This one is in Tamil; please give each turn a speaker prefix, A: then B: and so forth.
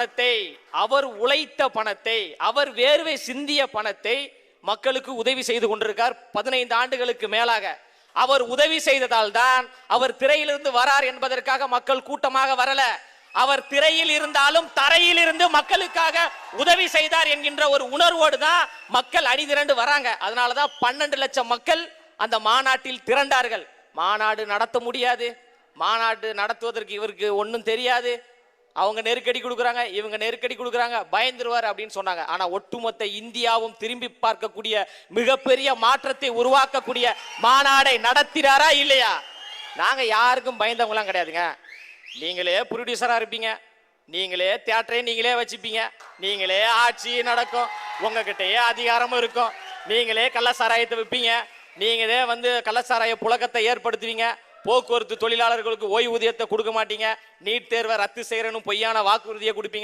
A: பணத்தை அவர் உழைத்த பணத்தை அவர் வேர்வை சிந்திய பணத்தை மக்களுக்கு உதவி செய்து கொண்டிருக்கார் பதினைந்து ஆண்டுகளுக்கு மேலாக. அவர் உதவி செய்ததால் தான் அவர் திரையிலிருந்து வரார் என்பதற்காக மக்கள் கூட்டமாக வரல. அவர் திரையில் இருந்தாலும் தரையில் இருந்து மக்களுக்காக உதவி செய்தார் என்கின்ற ஒரு உணர்வோடு தான் மக்கள் அணிதிரண்டு வராங்க. அதனால தான் பன்னெண்டு லட்சம் மக்கள் அந்த மாநாட்டில் திரண்டார்கள். மாநாடு நடத்த முடியாது. மாநாடு நடத்துவதற்கு இவருக்கு ஒன்றும் தெரியாது. அவங்க நெருக்கடி கொடுக்குறாங்க இவங்க நெருக்கடி கொடுக்குறாங்க பயந்துருவார் அப்படின்னு சொன்னாங்க. ஆனால் ஒட்டுமொத்த இந்தியாவும் திரும்பி பார்க்கக்கூடிய மிகப்பெரிய மாற்றத்தை உருவாக்கக்கூடிய மாநாடை நடத்தினாரா இல்லையா? நாங்கள் யாருக்கும் பயந்தவங்களாம் கிடையாதுங்க. நீங்களே ப்ரொடியூசராக இருப்பீங்க. நீங்களே தியேட்டரை நீங்களே வச்சுப்பீங்க. நீங்களே ஆட்சி நடக்கும். உங்ககிட்டயே அதிகாரமும் இருக்கும். நீங்களே கள்ளசாராயத்தை விற்பீங்க நீங்களே வந்து கள்ளசாராய புழக்கத்தை ஏற்படுத்துவீங்க. போக்குவரத்து தொழிலாளர்களுக்கு ஓய்வூதியத்தை கொடுக்க மாட்டீங்க. நீட் தேர்வை ரத்து செய்யறன்னு பொய்யான வாக்குறுதியை கொடுப்பீங்க.